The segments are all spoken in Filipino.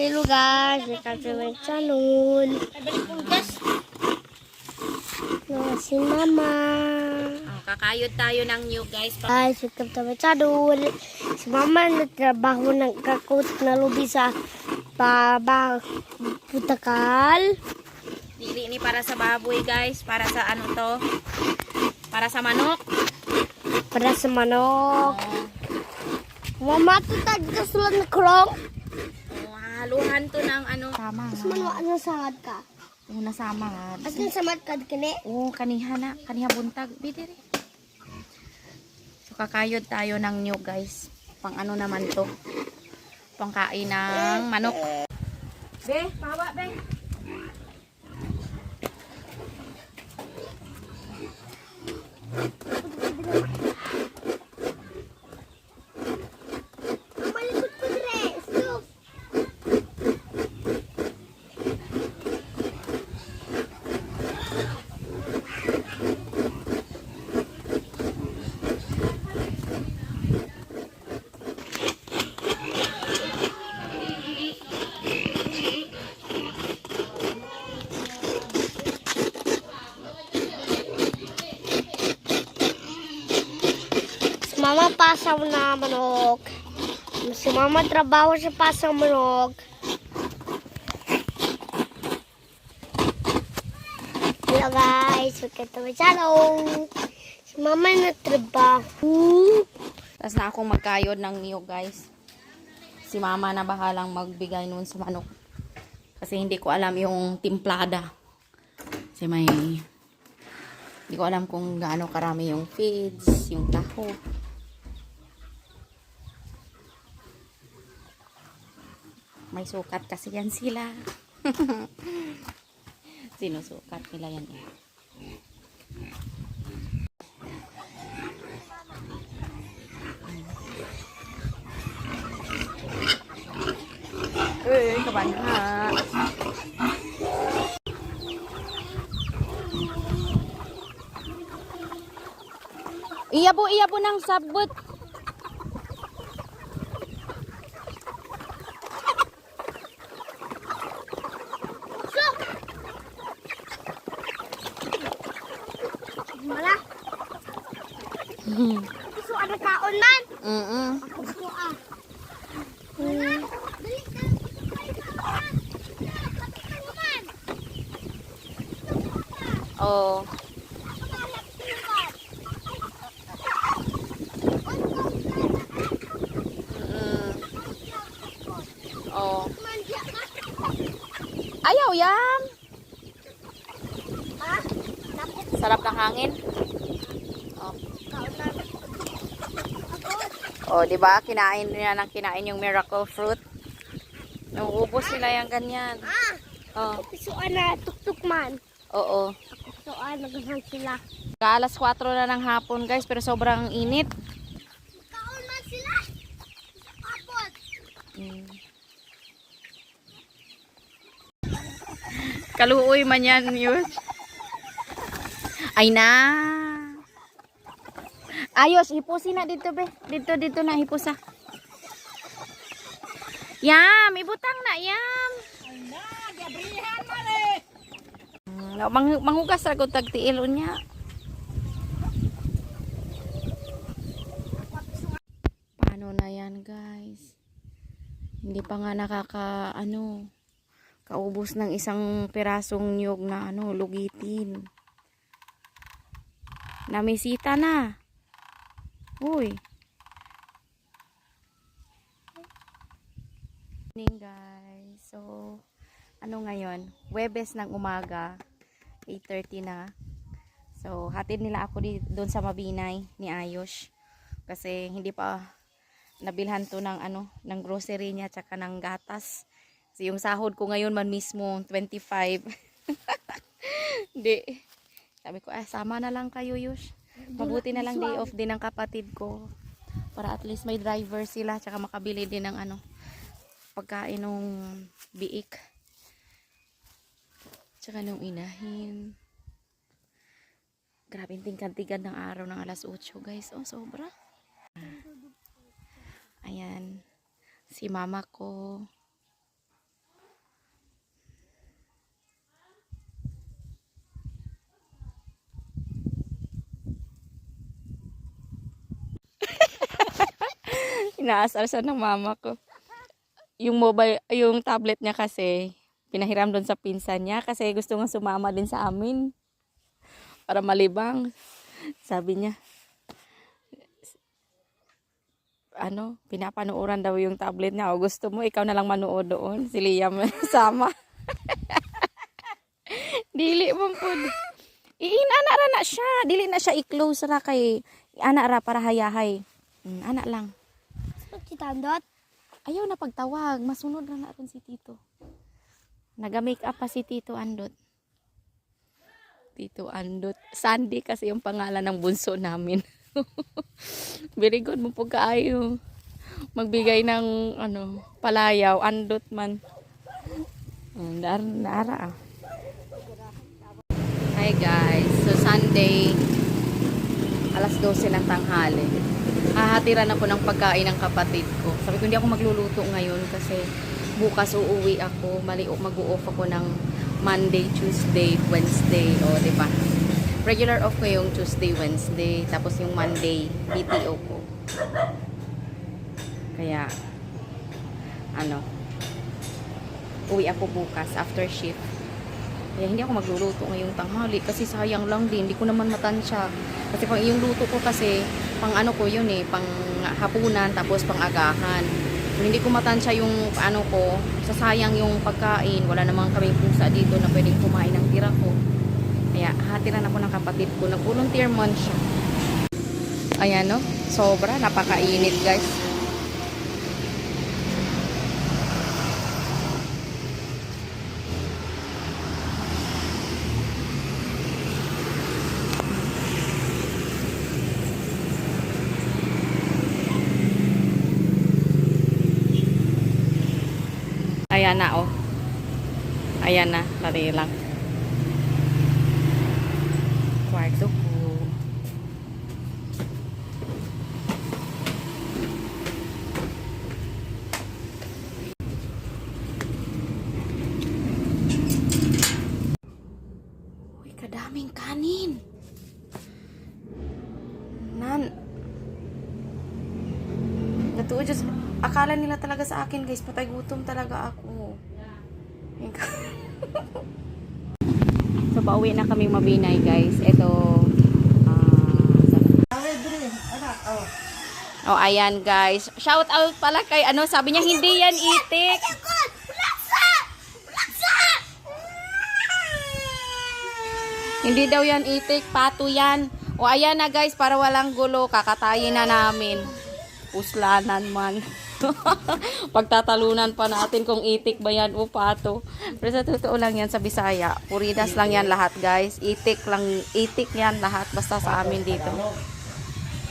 Hello guys, welcome to my channel. No, si Mama. Oh, kakayod tayo ng new guys. Guys, welcome to my channel. Si Mama nagtrabaho ng kakot na lubi sa baba putakal. Dili ni para sa baboy guys. Para sa ano to? Para sa manok. Para sa manok. Oh, Mama, tutag ka na krong. Haluhan to ng ano. Sama Mas manwa ano sangad ka? Yung nasama nga. As in samad ka kini? Oo, kaniha na. Kaniha buntag. Bidiri. So, kakayod tayo ng new guys. Pang ano naman to? Pangkain ng manok. Be, pawa be. Malikot pasaw na manok. Si Mama trabaho sa pasaw manok. Hello guys, welcome to my channel. Si Mama na trabaho. Tapos na akong magkayod ng new guys. Si mama na bahalang magbigay nun sa manok. Kasi hindi ko alam yung timplada. Kasi may... Hindi ko alam kung gaano karami yung feeds, yung taho. May sukat kasi yan sila. Sinusukat nila yan eh. Uy, kabanha. Iyabo, iyabo ng sabot. Mala. Gusto ka na kaon man. Mm Gusto ah. Hmm. Oh. Mm. Oh. Ayaw yan. Ha? Sarap ng hangin. Oh. Oh, 'di ba? Kinain nila ng kinain yung miracle fruit. Nauubos nila yung ganyan. Ah, Oh. gusto na tuktuk man. Oo. Gusto ah, nagahan sila. Alas 4 na ng hapon, guys, pero sobrang init. Kaon man sila. Kapot. Mm. Kaluoy man yan yun. Ay na. Ayos, hipusin na dito be. Dito, dito na hipusa. Yam, ibutang na, yam. Mm, Mang manghugas ra gud tag tiil unya. Paano na yan, guys? Hindi pa nga nakaka ano kaubos ng isang pirasong nyog na ano lugitin. Namisita na. Uy. Morning guys. So, ano ngayon? Webes ng umaga. 8.30 na. So, hatid nila ako doon sa Mabinay ni Ayos. Kasi hindi pa nabilhan to ng ano, ng grocery niya tsaka ng gatas. Kasi yung sahod ko ngayon man mismo 25. Hindi. Sabi ko, ah, sama na lang kayo, Yush. Mabuti na lang day off din ng kapatid ko. Para at least may driver sila tsaka makabili din ng ano, pagkain ng biik. Tsaka nung inahin. Grabe yung tingkad-tingkad ng araw ng alas 8 guys. Oh, sobra. Ayan. Si mama ko. Inaasar siya ng mama ko. Yung mobile, yung tablet niya kasi, pinahiram doon sa pinsan niya kasi gusto nga sumama din sa amin. Para malibang. Sabi niya, ano, pinapanuoran daw yung tablet niya. O gusto mo, ikaw na lang manood doon. Si Liam sama. Dili mo po. Iinana ra na siya. Dili na siya i-close ra kay ana ra para hayahay. Mm, ana lang. Tandot. Ayaw na pagtawag. Masunod na na ron si Tito. Naga-make up pa si Tito Andot. Tito Andot. Sandy kasi yung pangalan ng bunso namin. Very good mo po kaayo. Magbigay ng ano, palayaw, andot man. Dar dara ah. Hi guys. So Sunday alas 12 ng tanghali. Hahatiran ako ng pagkain ng kapatid ko. Sabi ko hindi ako magluluto ngayon kasi bukas uuwi ako. Mali mag-off ako ng Monday, Tuesday, Wednesday. O, di ba? Regular off ko yung Tuesday, Wednesday. Tapos yung Monday, BTO ko. Kaya, ano, uwi ako bukas after shift. Kaya hindi ako magluluto ngayong tanghali kasi sayang lang din. Hindi ko naman matansya. Kasi pang yung luto ko kasi, pang ano ko yun eh, pang hapunan tapos pang agahan. Kung hindi ko matansya yung ano ko, sasayang yung pagkain. Wala namang kaming pusa dito na pwedeng kumain ng tira ko. Kaya hatiran ako ng kapatid ko. Nag-volunteer month siya. Ayan no, sobra, napakainit guys. Ayan na oh. Ayan na, lari lang. Kwarto ko. Uy, kadaming kanin. Nan. Natuo Diyos. Akala nila talaga sa akin, guys. Patay gutom talaga ako. So, pauwi na kami mabinay, guys. Ito. ah, oh, ayan, guys. Shout out pala kay, ano, sabi niya, hindi yan itik. Hindi daw yan itik, pato yan. O ayan na guys, para walang gulo, kakatayin na namin. Puslanan man. Pagtatalunan pa natin kung itik ba yan o pato. Pero sa totoo lang yan sa Bisaya. Puridas lang yan lahat guys. Itik lang, itik yan lahat basta sa amin dito.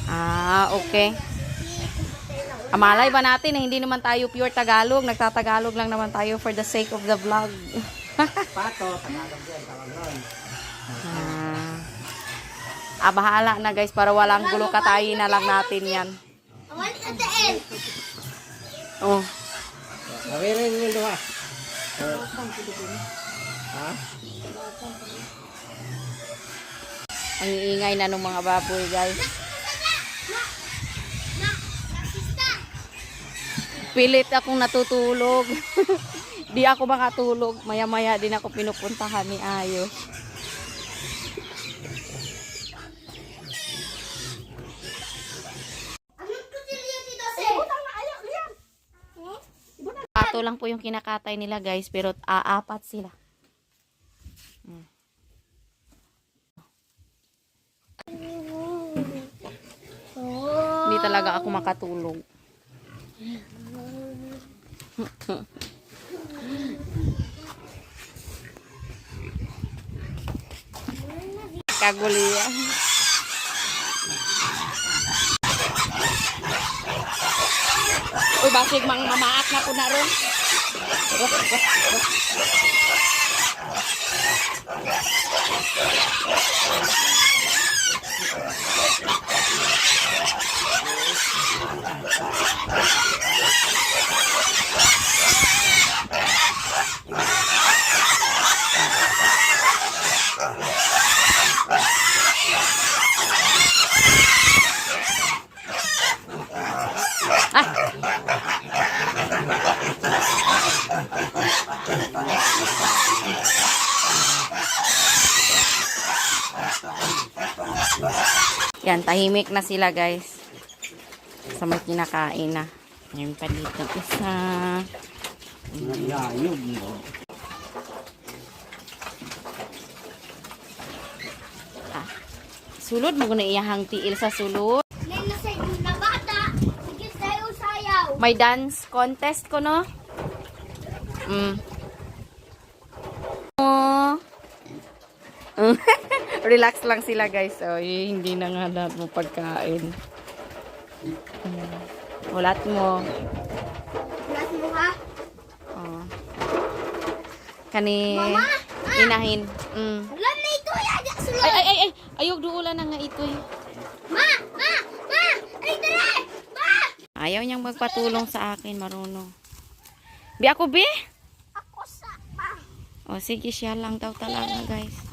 Ah, okay. Amalay ba natin na hindi naman tayo pure Tagalog. Nagtatagalog lang naman tayo for the sake of the vlog. Pato, Tagalog yan, tawag nun. Ah. Ah, bahala na guys para walang gulo katayin na lang natin yan. Awal at the end. Oh. Nawirin yung duha. Ha? Ang iingay na ng mga baboy guys. Pilit akong natutulog. Di ako makatulog. Maya-maya din ako pinupuntahan ni Ayo. Anong kutilyo dito si? Pato lang po yung kinakatay nila guys. Pero aapat sila. Hindi talaga ako makatulog. Kagulian. Uy, basig mang mamaak na po na ron. Ah, Yan, tahimik na sila guys. Sa may kinakain na. Ngayon pa dito isa. Layog mo. Sulod mo na iyahang tiil sa sulod. May dance contest ko, no? Mm. Oh. Relax lang sila, guys. Oh, eh, hindi na nga lahat mo pagkain. Mm. Ulat mo. Ulat mo ha. Oh. Kani Mama! inahin. Mm. Ulan na ito ya. Diyak sulod. Ay, ay, ay, ay. Ayog duulan na nga ito. eh. Ma! Ma! Ma! Ay, dali! Ma! Ayaw niyang magpatulong sa akin, marunong. Bi ako, bi? Ako sa... Ma! O, sige, siya lang daw talaga, guys.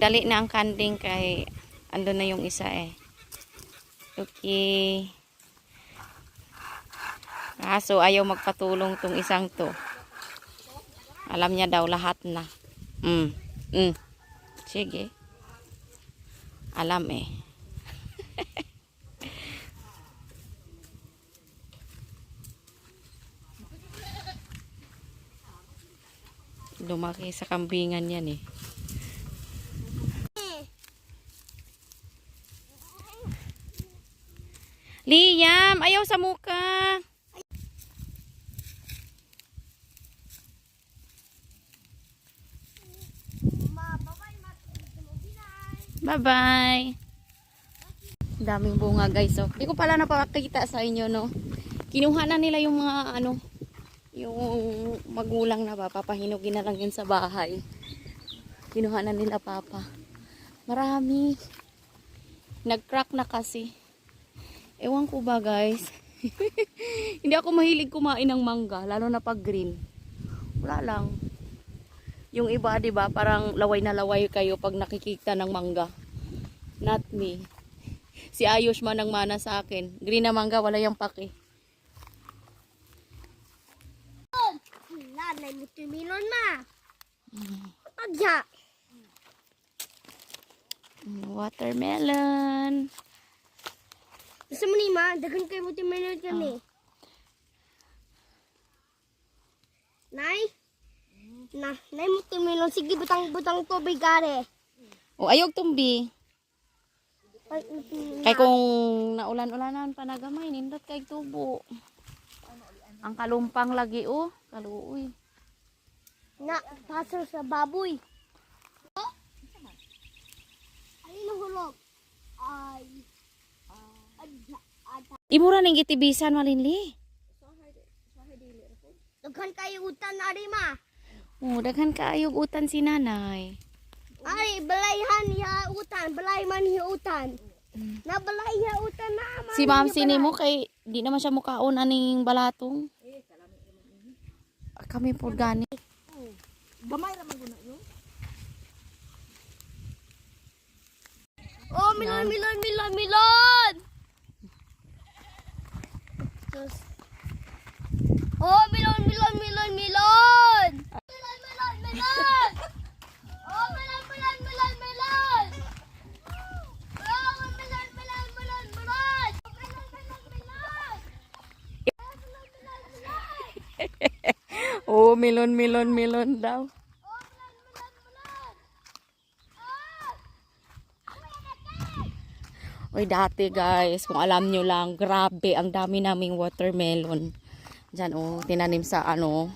Nagdali na ang kanding kay ando na yung isa eh. Okay. Kaso ayaw magpatulong tong isang to. Alam niya daw lahat na. Mm. Mm. Sige. Alam eh. Lumaki sa kambingan yan eh. Liam, ayaw sa muka. Bye-bye. Daming bunga guys. So, di ko pala napakakita sa inyo no. Kinuha na nila yung mga ano, yung magulang na ba, papahinugin na lang yun sa bahay. Kinuha na nila papa. Marami. Nag-crack na kasi. Ewan ko ba guys. Hindi ako mahilig kumain ng mangga, lalo na pag green. Wala lang. Yung iba, 'di ba, parang laway na laway kayo pag nakikita ng mangga. Not me. Si Ayos man ang mana sa akin. Green na mangga, wala yung paki. Wala, na mutimilon ma. Adya. Mm, Watermelon. Gusto mo ni ma, dagan kayo mutimilon kami. Nay? Na, nay mutimilon. Sige, butang-butang tubig gare. O, ayog tumbi. Ay, mm, Kay kung naulan-ulanan pa nagamay, nindot kay tubo. Ang kalumpang lagi, oh. Kaluoy. Na, paso sa baboy. Oh? Alin ang hulog? Ay. Adya. Adya. Imura ning gitibisan malinli. Daghan kayo utan na rin ma. Oh, daghan kaayog utan si nanay. Ay, balayhan niya utan. Balay man niya utan. Na balay niya utan na man. Si ma'am sini mo kay di naman siya mukaon aning balatong. Ah, Kami po gani. Milon, milon, milon! Sus. Oh, milon, milon, milon, milon! Milon, milon, milon! Oh, milon, milon, milon, milon! Oh, milon, milon, milon, milon! Oh, milon, milon, milon! Oh, milon, milon, milon! Oh, melon, melon, melon daw. Oh, milon, milon, milon! Oh! Oy, dati guys, kung alam nyo lang, grabe, ang dami naming watermelon. Diyan, oh, tinanim sa ano,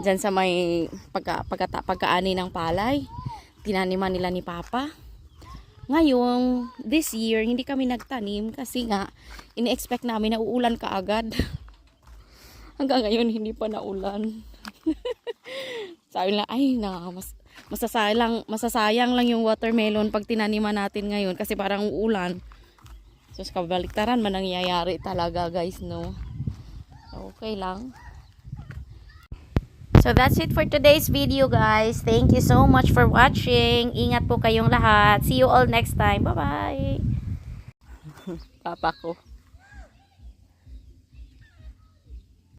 diyan sa may pagka, pagka, pagkaani ng palay. Tinaniman nila ni Papa. Ngayon, this year, hindi kami nagtanim kasi nga, ini-expect namin na uulan kaagad. Hanggang ngayon, hindi pa naulan. Sabi nila, ay na, mas, masasayang, masasayang lang yung watermelon pag tinaniman natin ngayon kasi parang uulan. So, sa kabaliktaran man nangyayari talaga guys, no? Okay lang. So, that's it for today's video guys. Thank you so much for watching. Ingat po kayong lahat. See you all next time. Bye-bye. Papa ko.